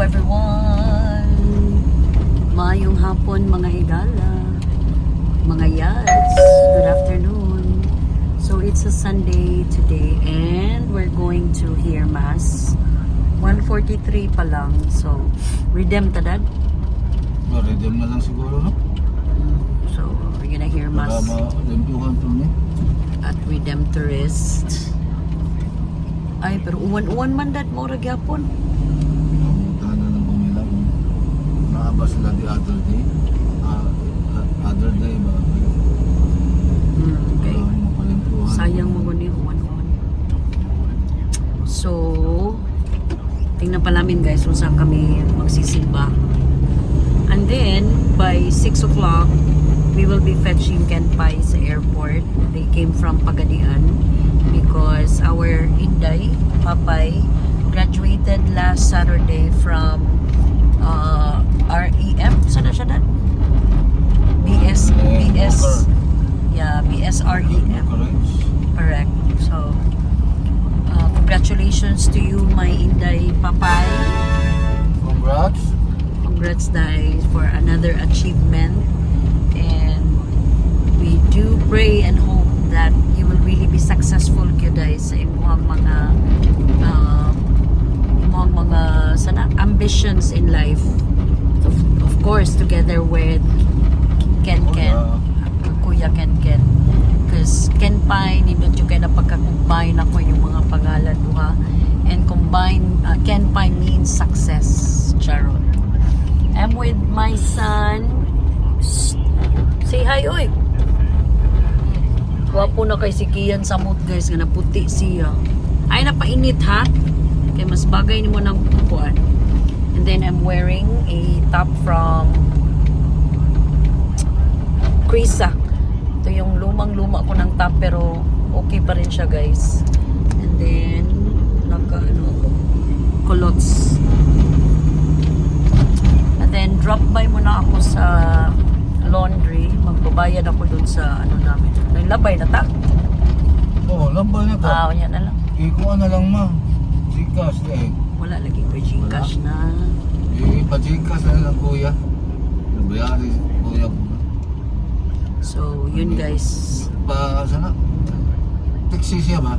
everyone! Mayong hapon mga higala, mga yads, good afternoon. So it's a Sunday today and we're going to hear Mass. 143 pa lang, so redempted. Ma-redeem na lang siguro, no? So we're gonna hear Mass at Redemptorist. Ay, pero uwan-uwan man dad mo gyapon. Pumuntahan na ng Bumila. Naaba sila the other day. Ah, other day ba? Hmm, okay. Sayang mo guni uwan-uwan. So, tingnan pa namin guys kung saan kami magsisimba. And then, by 6 o'clock, we will be fetching Ken Pai sa airport. They came from Pagadian because our Inday, Papay, graduated last Saturday from uh, REM. Saan na siya dad? BS, BS, yeah, BSREM. Correct. Correct. So, uh, congratulations to you, my Inday Papay. Congrats. Congrats, Dai, for another achievement. And we do pray and hope that you will really be successful, Dai, sa imuhang mga uh, imuhang mga sana, ambitions in life. Course, together with Ken Ken. Kuya Ken Ken. Because Ken Pai, nindot yung kaya napagka-combine ako yung mga pangalan duha. And combine, uh, Ken Pai means success. Charon. I'm with my son. Say hi, oy. Wapo na kay si Kian Samot, guys. Nga naputi siya. Ay, napainit, ha? Kaya mas bagay ni mo ng kukuan. And then I'm wearing a top from Krisa. Ito yung lumang-luma ko ng top pero okay pa rin siya guys. And then, naka ano ako, culottes. And then, drop by muna ako sa laundry. Magbabayad ako dun sa ano namin. Nailabay na ta. Oo, oh, lambay na to. Ah, yan na lang. Ikuha na lang ma. Gcash eh. Wala lagi ko Gcash na. Ipa-Gcash na lang kuya. Nabayari kuya ko. So, yun guys. Pa, sana? Taxi siya ba?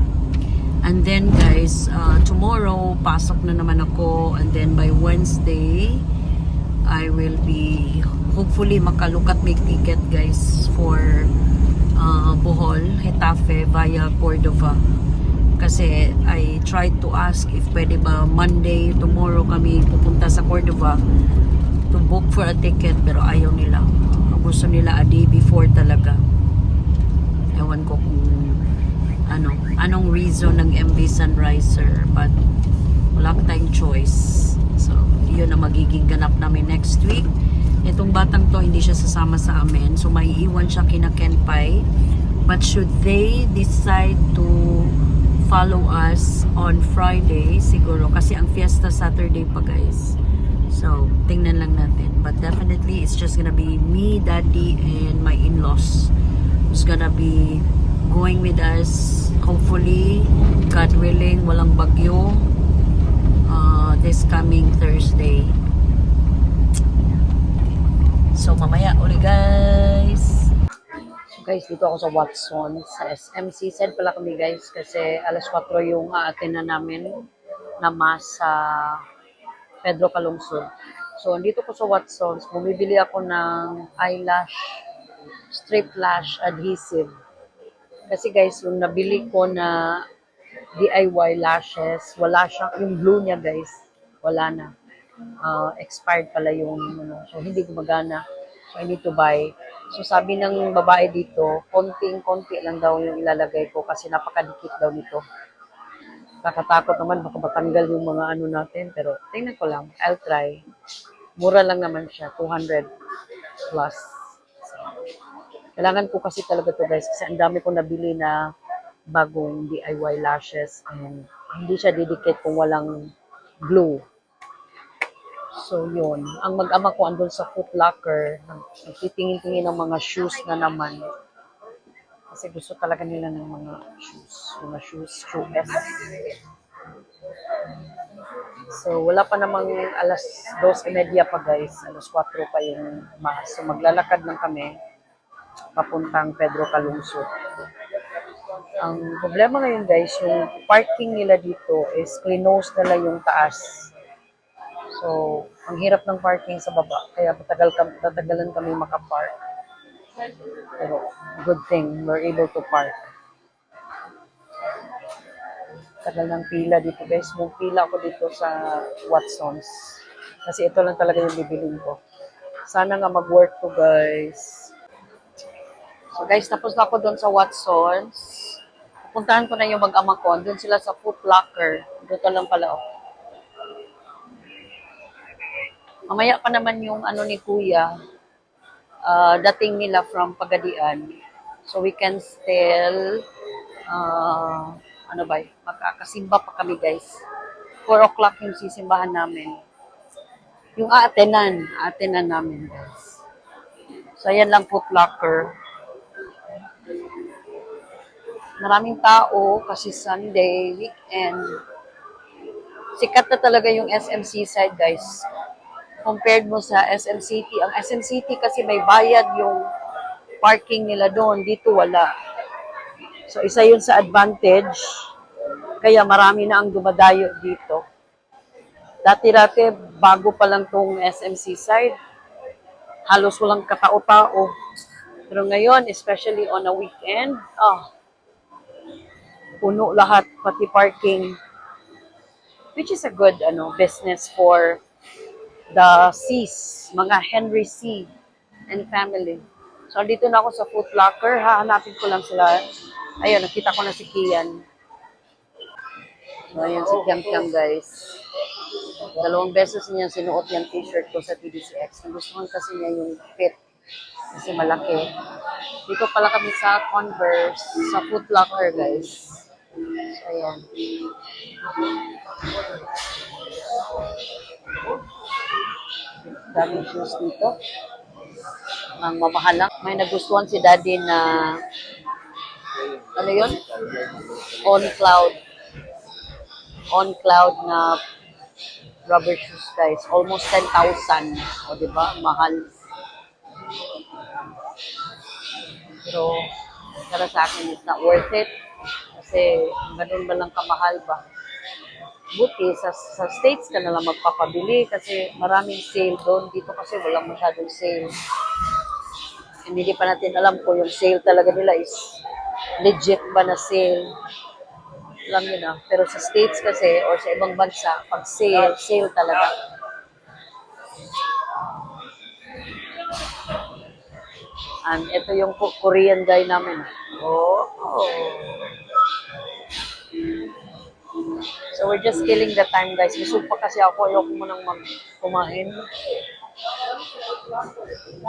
And then guys, uh, tomorrow pasok na naman ako and then by Wednesday I will be hopefully makalukat make ticket guys for uh, Bohol, Hetafe via Cordova. Kasi I tried to ask if pwede ba Monday, tomorrow kami pupunta sa Cordova to book for a ticket pero ayaw nila. Gusto nila a day before talaga. Ewan ko kung ano, anong reason ng MV Sunriser but wala tayong choice. So, yun ang magiging ganap namin next week. Itong batang to, hindi siya sasama sa amin. So, may iwan siya kina Kenpai. But should they decide to follow us on Friday, siguro, kasi ang fiesta Saturday pa guys. So, tingnan lang natin. But definitely, it's just gonna be me, daddy, and my in-laws who's gonna be going with us. Hopefully, God willing, walang bagyo uh, this coming Thursday. So, mamaya uli guys. Guys, dito ako sa Watson, sa SMC. Said pala kami guys kasi alas 4 yung aatin na namin na mas sa Pedro Calungsod. So, andito ko sa Watson's, bumibili ako ng eyelash, strip lash adhesive. Kasi guys, yung nabili ko na DIY lashes, wala siyang, yung glue niya guys, wala na. Uh, expired pala yung, ano, so hindi gumagana. So I need to buy. So sabi ng babae dito, konting-konti lang daw yung ilalagay ko kasi napakadikit daw nito. Nakatakot naman, baka matanggal yung mga ano natin. Pero tingnan ko lang, I'll try. Mura lang naman siya, 200 plus. Kailangan ko kasi talaga to guys kasi ang dami ko nabili na bagong DIY lashes and hindi siya didikit kung walang glue. So, yun. Ang mag-ama ko andun sa Foot Locker, nagtitingin-tingin ng mga shoes na naman. Kasi gusto talaga nila ng mga shoes. Mga shoes, shoe S. So, wala pa namang alas 2.30 pa guys. Alas 4 pa yung mas. So, maglalakad lang kami papuntang Pedro Calungsod. Ang problema ngayon guys, yung parking nila dito is close na lang yung taas. So, ang hirap ng parking sa baba. Kaya matagal kami, tatagalan kami makapark. Pero, good thing, we're able to park. Tagal ng pila dito guys. Yung pila ko dito sa Watsons. Kasi ito lang talaga yung bibilin ko. Sana nga mag-work to guys. So guys, tapos na ako doon sa Watsons. Pupuntahan ko na yung mag-ama ko. Doon sila sa Foot Locker. Dito lang pala oh. Mamaya pa naman yung ano ni Kuya. ah, dating nila from Pagadian. So we can still ah, ano ba, makakasimba pa kami guys. 4 o'clock yung sisimbahan namin. Yung aatenan, aatenan namin guys. So ayan lang Foot Locker. Maraming tao kasi Sunday, weekend. Sikat na talaga yung SMC side guys. Compared mo sa SM City. Ang SM City kasi may bayad yung parking nila doon. Dito wala. So isa yun sa advantage. Kaya marami na ang dumadayo dito. Dati-dati, bago pa lang tong SMC side, halos walang katao-tao. Pero ngayon, especially on a weekend, ah, puno lahat, pati parking. Which is a good ano business for the C's, mga Henry C. and family. So, dito na ako sa Foot Locker. Hahanapin ko lang sila. Ayun, nakita ko na si Kian. So, ayan si Kiam Kiam, guys. Dalawang beses niya sinuot yung t-shirt ko sa TDCX. Nagustuhan kasi niya yung fit. Kasi malaki. Dito pala kami sa Converse, sa Foot Locker, guys. So, ayan. Daming shoes dito. Ang mamahal lang. May nagustuhan si daddy na ano yun? On cloud. On cloud na rubber shoes guys. Almost 10,000. O di ba? Mahal. Pero para sa akin it's not worth it. Kasi ganun ba lang kamahal ba? Buti sa, sa States ka na lang magpapabili kasi maraming sale doon. Dito kasi walang masyadong sale. And hindi pa natin alam kung yung sale talaga nila is legit ba na sale. Alam nyo na. Pero sa States kasi or sa ibang bansa, pag sale, sale talaga. And ito yung Ko- Korean guy namin. Oh. So we're just killing the time guys. Busog pa kasi ako. Ayoko mo nang kumain.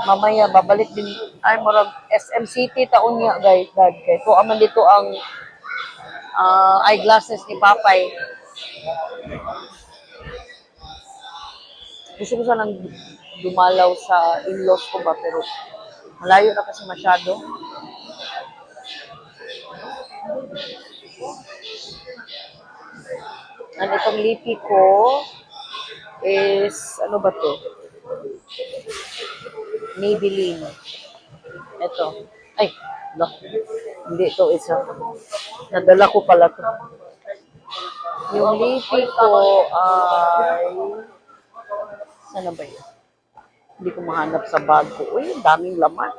Mamaya babalik din. Ay, marag SM City taon niya guys. Dad. Kay ko aman dito ang ah, eyeglasses ni Papay. Gusto ko sanang dumalaw sa in-laws ko ba pero malayo na kasi masyado. Ang itong lipi ko is, ano ba to? Maybelline. Ito. Ay, no. Hindi ito isa. Nadala ko pala to. Yung lipi ko ay, sana ba yun? Hindi ko mahanap sa bag ko. Uy, daming laman.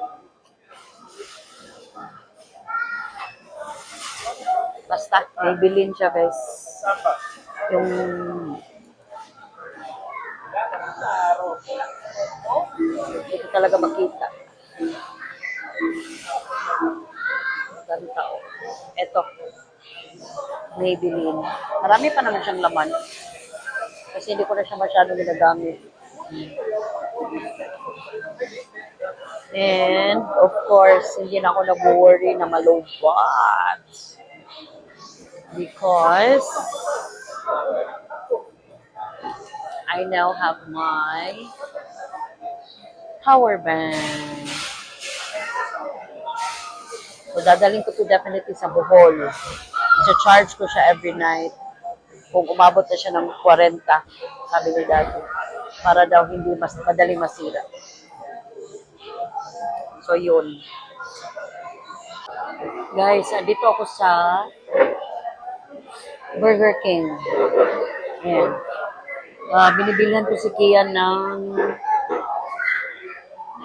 Basta, Maybelline siya guys. Yung hindi talaga makita. Dami tao. Ito. Maybelline. Marami pa naman siyang laman. Kasi hindi ko na siya masyado ginagamit. And, of course, hindi na ako nag-worry na malobat. Because, I now have my power bank. So, dadalhin ko to definitely sa Bohol. So, charge ko siya every night. kung umabot na siya ng 40, sabi ni Daddy, para daw hindi mas madaling masira. So, yun. Guys, dito ako sa Burger King. Ayan. Uh, binibilhan ko si Kian ng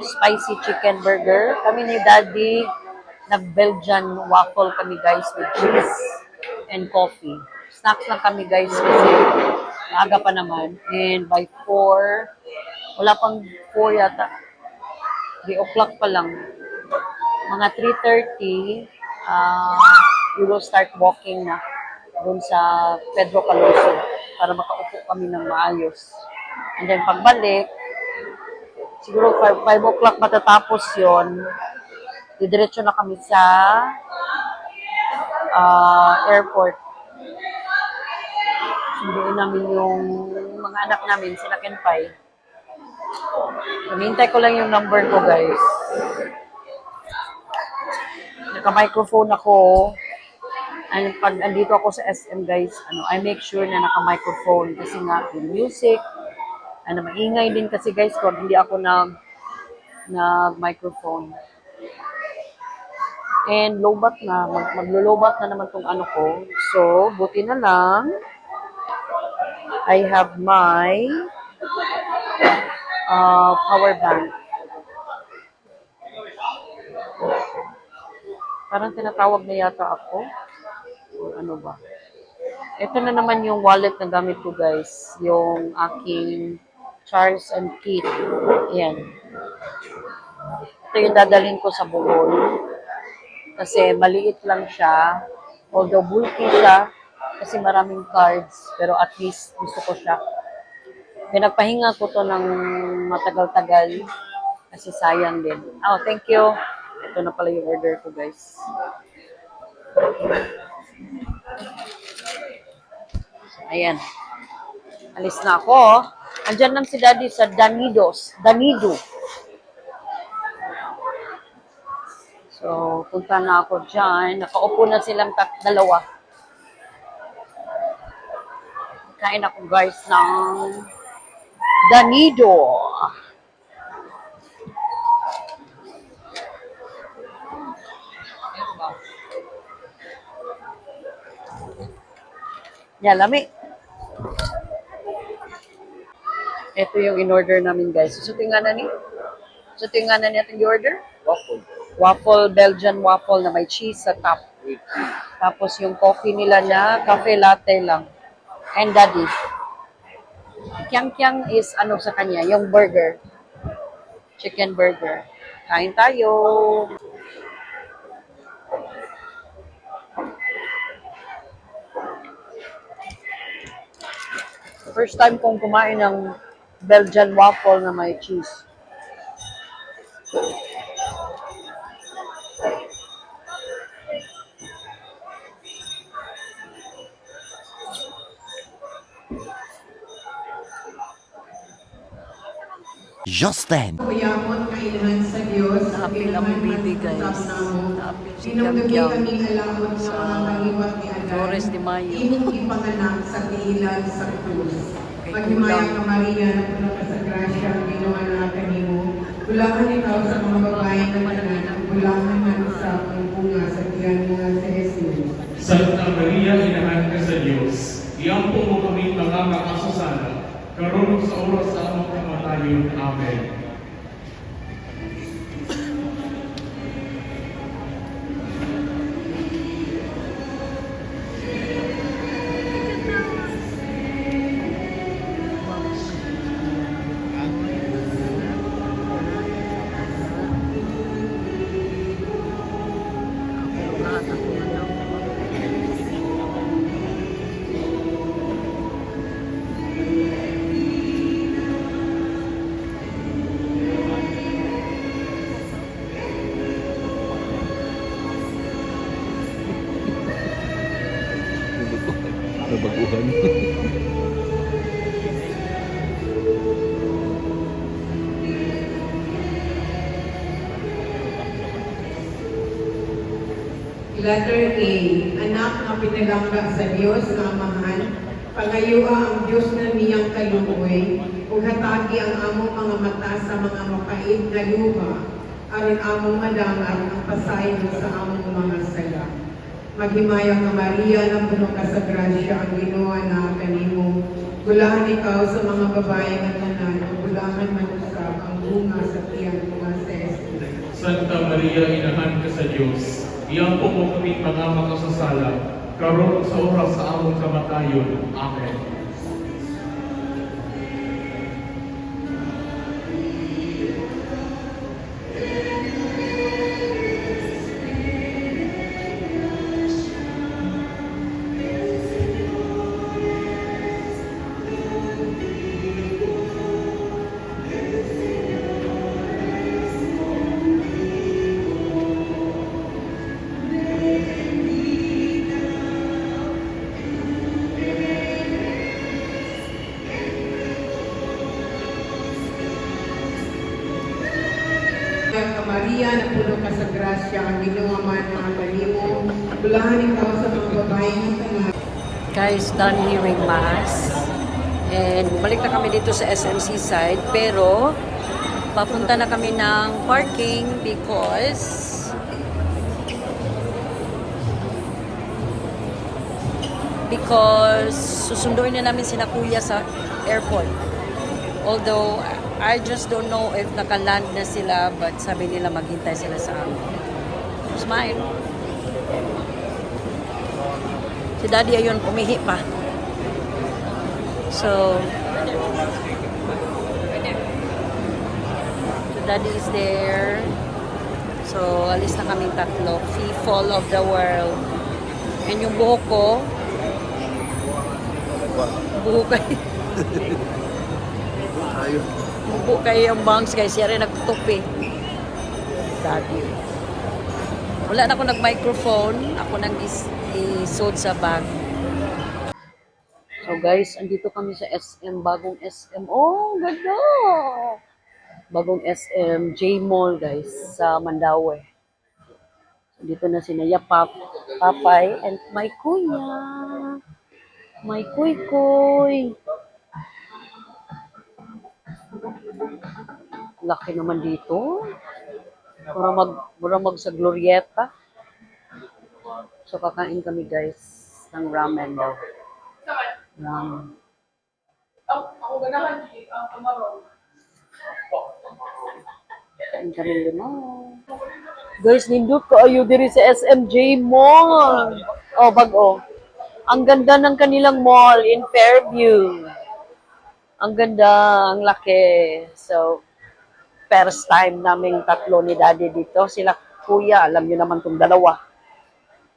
spicy chicken burger. Kami ni Daddy, nag-Belgian waffle kami guys with cheese and coffee. Snacks lang kami guys kasi maaga pa naman. And by 4, wala pang 4 yata. 3 o'clock pa lang. Mga 3.30, uh, we will start walking na dun sa Pedro Caloso para makaupo kami ng maayos. And then pagbalik, siguro 5, 5 o'clock matatapos yon didiretso na kami sa ah, airport. Sunduin namin yung mga anak namin, sila Kenpai. Hinintay ko lang yung number ko, guys. Naka-microphone ako. And pag andito ako sa SM, guys, ano, I make sure na naka-microphone kasi nga yung music, ano, maingay din kasi guys kung hindi ako nag nag-microphone. And lobat na, mag, maglulubat na naman tong ano ko. So, buti na lang, I have my uh, power bank. Parang tinatawag na yata ako. Ano ba? Ito na naman yung wallet na gamit ko guys. Yung aking Charles and Keith. Ayan. Ito yung dadalhin ko sa Bohol. Kasi maliit lang siya. Although bulky siya. Kasi maraming cards. Pero at least gusto ko siya. Pinagpahinga ko to ng matagal-tagal. Kasi sayang din. Oh, thank you. Ito na pala yung order ko guys. Ayan. Alis na ako. Andyan lang si Daddy sa Danidos. Danido. So, punta na ako dyan. Nakaupo na silang tat dalawa. Kain ako guys ng Danido. Yan, lami. Ito yung in-order namin, guys. So, tingnan na ni. So, tingnan na natin yung order. Waffle. Waffle, Belgian waffle na may cheese sa top. Tapos yung coffee nila na cafe latte lang. And daddy. Kyang-kyang is ano sa kanya, yung burger. Chicken burger. Kain tayo. First time kong kumain ng Belgian waffle na may cheese. Just then, Kuyamot kainahan sa Diyos. Happy lang ang baby, guys. Happy si Dinugdugay Kyang-kyang kami alamot sa mga kaliwat ni Adan. Flores de Mayo. Imong ipanganak sa tiilan sa krus. Kay Paghimaya Kulang. ka Maria, na puno ka sa grasya, ang ginawa na kanimo. Bulangan ikaw sa mga babae na tanan, bulangan man sa ang bunga sa tiyan nga sa Jesus. Santa Maria, inahan ka sa Diyos, iampo mo kami mga makasasala, karon sa oras sa among kamatayon. Amen. Letter A, anak nga pinalangga sa Diyos nga amahan, Pangayuha ang Diyos na niyang kaluoy, ug hatagi ang among mga mata sa mga mapait nga luha, aron among madangat ang pasayon sa among mga sala. Maghimaya ka Maria na puno ka sa grasya ang Ginoo na kanimo. Bulahan ikaw sa mga babae nga tanan, ug bulahan man usab ang bunga sa tiyang mga sa. Santa Maria, inahan ka sa Diyos. Iyang kami mga makasasala, karon sa oras sa among kamatayon. Amen. Grasya, ang Ginoo man ang kanimo. Bulahan ikaw sa mga babae tanan, Guys, done hearing mass. And balik na kami dito sa SMC side. Pero, papunta na kami ng parking because because susunduin na namin sina kuya sa airport. Although, I just don't know if nakaland na sila but sabi nila maghintay sila sa amin. Smile. Si daddy ayun, umihi pa. So, so daddy is there. So, alis na kaming tatlo. Fall of the world. And yung buhok ko, buhok kay, Tayo. buhok kay yung bangs guys. Siya rin nagtupi. Daddy. Wala na ako nag-microphone. Ako nang is- isod sa bag. So guys, andito kami sa SM, bagong SM. Oh, ganda! Bagong SM, J Mall guys, sa Mandaue. So, dito na si Naya Pap, Papay, and my kuya. My kuy kuy. Laki naman dito. Mura mag, mura mag sa Glorieta. So, kakain kami guys ng ramen daw. Ramen. Kain kami limang. Guys, nindot ko ayo diri sa SMJ Mall. Oh, bago. Ang ganda ng kanilang mall in Fairview. Ang ganda, ang laki. So, first time naming tatlo ni Daddy dito. Sila kuya, alam niyo naman tong dalawa.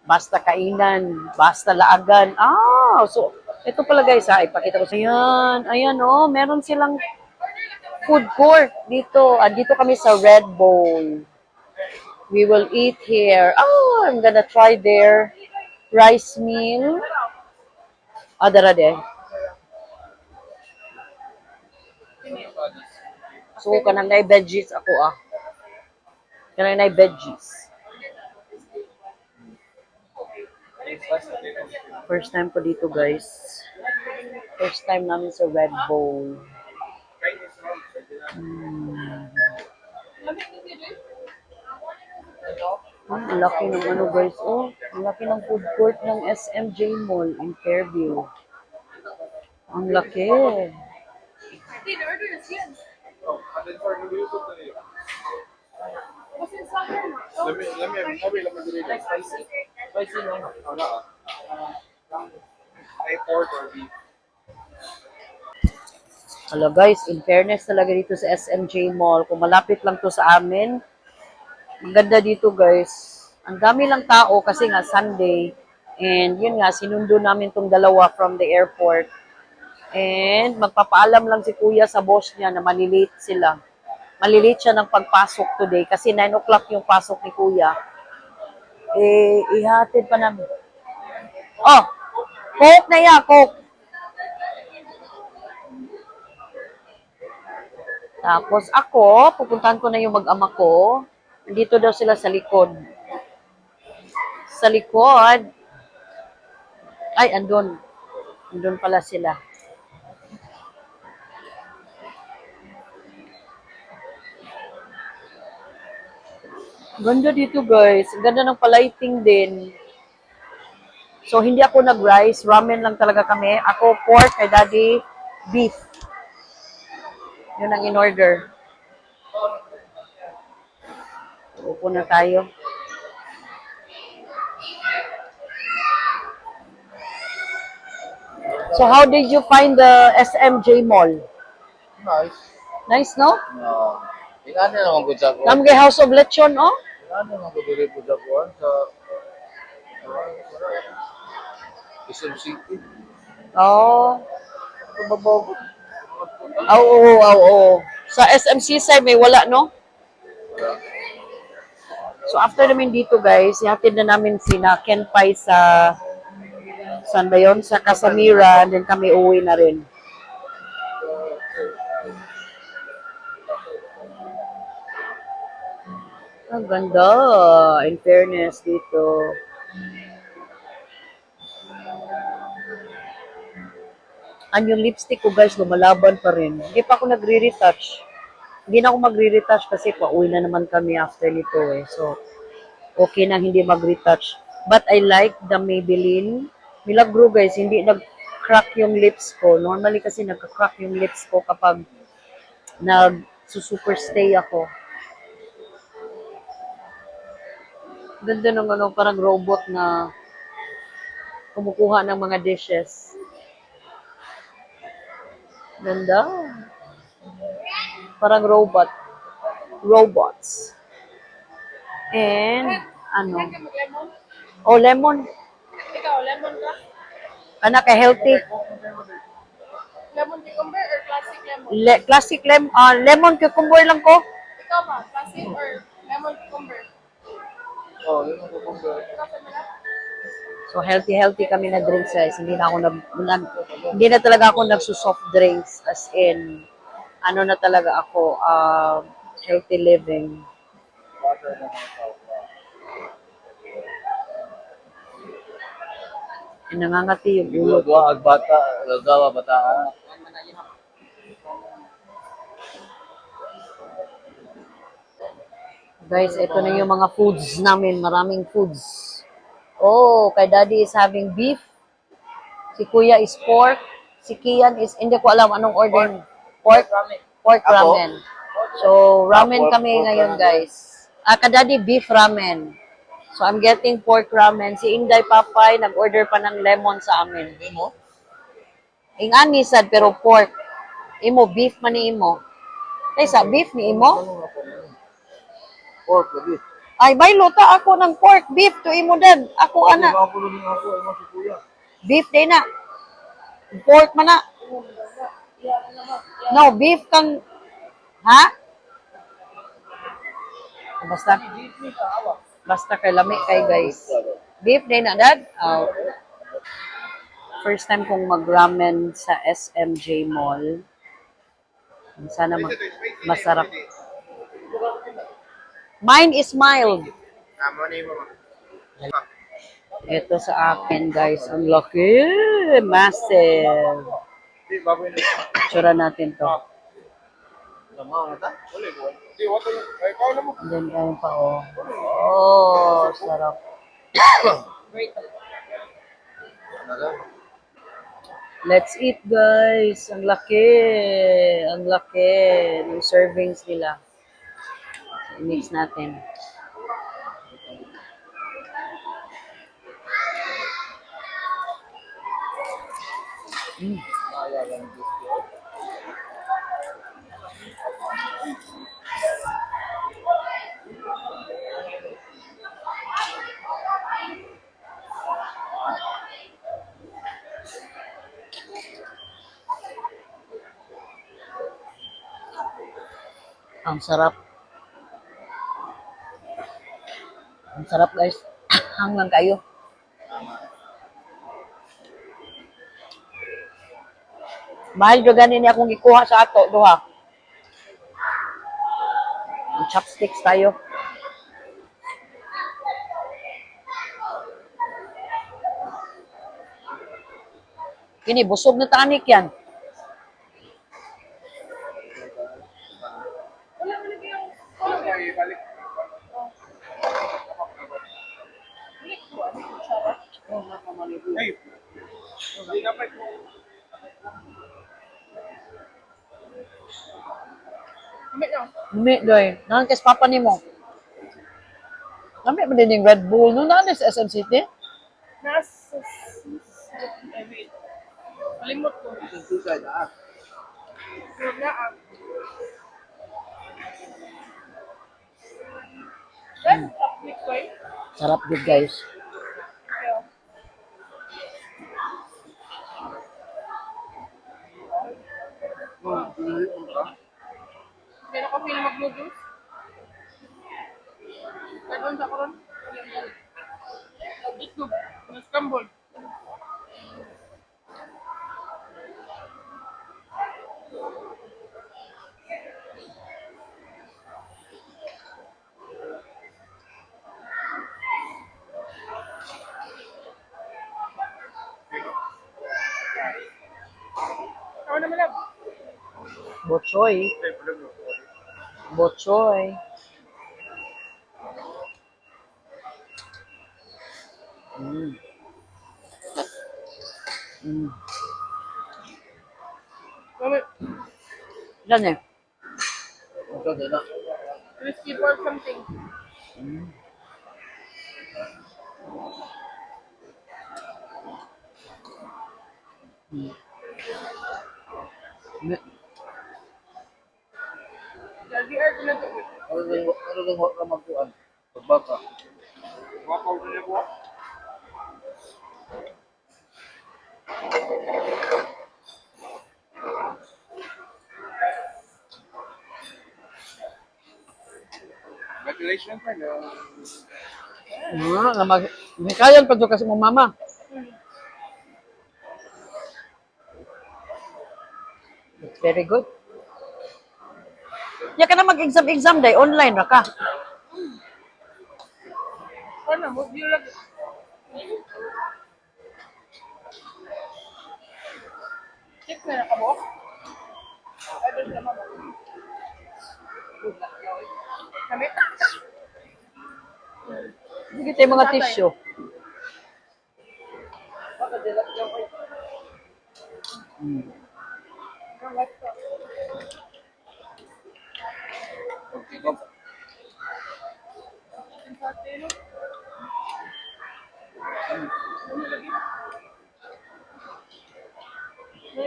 Basta kainan, basta laagan. Ah, so, ito pala guys ha, ipakita ko sa Ayan, ayan oh, meron silang food court dito. Ah, dito kami sa Red Bowl. We will eat here. Oh, I'm gonna try their rice meal. Ah, dara. So, kanang na veggies ako ah. Kanang na veggies. First time ko dito guys. First time namin sa Red. Hmm. Ah, ang laki ng ano guys. Oh, ang laki ng food court ng SMJ Mall in Fairview. Ang laki. Let me, let me, maybe let me do it spicy. Spicy, no? Oh, no. I pork or beef. Hello guys, in fairness talaga dito sa SMJ Mall, kung malapit lang to sa amin, maganda dito guys. Ang dami lang tao kasi nga Sunday. And yun nga, sinundo namin tong dalawa from the airport. And magpapaalam lang si kuya sa boss niya na malilate sila. Malilate siya ng pagpasok today kasi 9 o'clock yung pasok ni kuya. Eh, ihatid pa namin. Oh, coke na ya, coke. Tapos ako, pupuntahan ko na yung mag-ama ko. Dito daw sila sa likod. Sa likod. Ay, andun. Doon pala sila. Ganda dito guys. Ang Ganda ng palighting din. So, hindi ako nag-rice. Ramen lang talaga kami. Ako, pork, kay daddy, beef. Yun ang in-order. Upo na tayo. So, how did you find the SMJ Mall? Nice. Nice, no? No. Ingani naman ko sa ko. Kay House of Lechon, oh? Naman ko dili po sa kuwan sa Quezon City. Ito babaw ko. Oo, oo, oo, oo. Sa SMC side, may wala, no? So, after namin dito, guys, ihatid na namin si na Ken Pai sa saan ba yun? Sa Casamira, and then kami uwi na rin. Ang ganda, in fairness dito. Ang yung lipstick ko guys, lumalaban pa rin. Hindi pa ako nagre-retouch. Hindi na ako magre-retouch kasi pauwi na naman kami after nito eh. So, okay na hindi mag-retouch. But I like the Maybelline. Milagro guys, hindi nag-crack yung lips ko. Normally kasi nagka-crack yung lips ko kapag nag-superstay ako. Ganda ng ano, parang robot na kumukuha ng mga dishes. Ganda. Parang robot. Robots. And, ano? Oh, lemon. Ikaw, lemon ka? Anak, ka healthy. Lemon cucumber or classic lemon? Le classic lem ah, lemon cucumber lang ko. Ikaw ba? Classic or lemon? Oh, yun ang? So, healthy-healthy kami na drinks, guys. Hindi na ako nag, nag hindi na talaga ako nagsusoft drinks. As in, ano na talaga ako, uh, healthy living. Eh, Nangangati yung ulo. Dua ag bata, gagawa Guys, ito na yung mga foods namin. Maraming foods. Oh, kay daddy is having beef. Si kuya is pork. Si Kian is, hindi ko alam anong order. Pork? Pork Ako? ramen. So, ramen pork- kami pork ngayon, ramen. guys. Ah, kay daddy, beef ramen. So, I'm getting pork ramen. Si Inday Papay, nag-order pa ng lemon sa amin. mo? Ing anisad, pero pork. Imo, beef man ni imo. Kaysa, beef ni imo? Pork lagi. Ay, bay, luta ako ng pork, beef, to imo din. Ako, ana. Ako din ako, imo si kuya. Beef din na. Pork man na. No, beef kang... Ha? Basta. Basta kay lami kay guys. Beef din na, dad? Oh. First time kong mag-ramen sa SMJ Mall. Sana mag masarap. Mine is mild. Ito sa akin, guys. Ang laki. Massive. Tsura natin to. Tama na ta? Wala ko. Di wato. Ay kaw na mo. And then, ayun pa, oh. Oh, sarap. Let's eat, guys. Ang laki. Ang laki ng servings nila. Mix natin. Ang sarap. Sarap, guys. Hanggang kayo. Mahal jo ganin akong gikuha sa ato, duha. Chopsticks tayo. Kini, busog na tanik yan. Okay, balik. Hey, hindi na pa Amit lang. Lumi, doy. Nang kes papa ni mo. Lami mo din yung Red Bull. No, naan sa SM City? Nasa... Ay, wait. Kalimot ko. suicide ah. Huwag na ah. Then, topic ko eh. Sarap good guys. Kaya, Oh, Meron ko feel mag-noodles. Ganun sa karon. Itlog. Naman lang. Bochoy. Bochoy. Mm. Mm. Mamit. Yan eh. Crispy pork something. Lagi ay ko na to. Ano din ano din wala ka magkuan? Pagbaka. Wakaw din ako. Congratulations, friend. Ah, na mag may kayan pa to kasi mo mama. It's very good. Ya ka na mag-exam-exam day online ra ka. Mo di lagi. Check na nakabok. Ay, doon na mabok. Kami? Sige tayo mga tissue.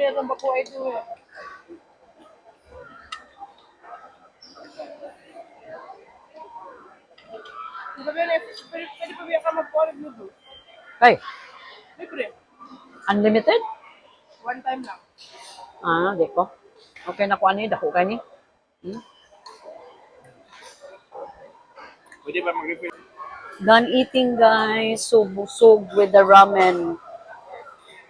Ang bako ay ito eh. Sabi na, pwede pwede pa biya ka mag-college mo Kay, Libre. unlimited? One time lang. Ah, di ko. Okay na ko ani, dako kani. Pwede ba mag-refill? Done eating, guys. So, busog with the ramen.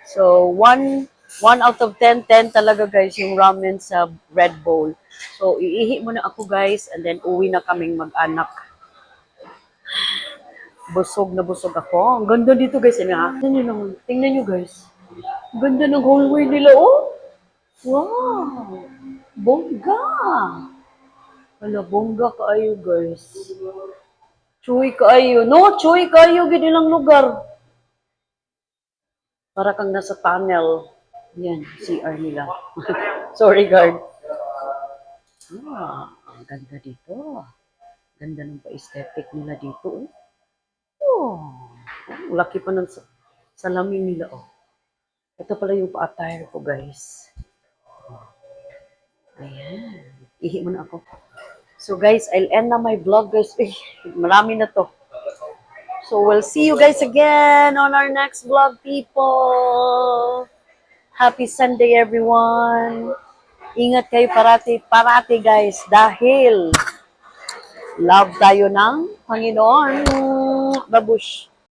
So, one, one out of 10, 10 talaga, guys, yung ramen sa Red Bowl. So, iihi muna ako, guys, and then uwi na kaming mag-anak. Busog na busog ako. Ang ganda dito, guys. Ano, ha? Tingnan nyo naman. Tingnan nyo, guys. Ang ganda ng hallway nila, oh. Wow. Bongga. Wala, bongga kaayo, guys. Chuy kaayo. No, chuy kaayo gid ilang lugar. Para kang nasa tunnel. Yan, CR nila. Sorry, guard. Ah, ang ganda dito. Ganda ng pa-aesthetic nila dito. Oh. oh laki pa ng sa- salamin nila, oh. Ito pala yung pa-attire ko, guys. Ayan. Ihi mo na ako. So guys, I'll end na my vlog guys. Eh, marami na to. So we'll see you guys again on our next vlog, people. Happy Sunday, everyone. Ingat kayo parati, parati guys. Dahil love tayo ng Panginoon. Babush.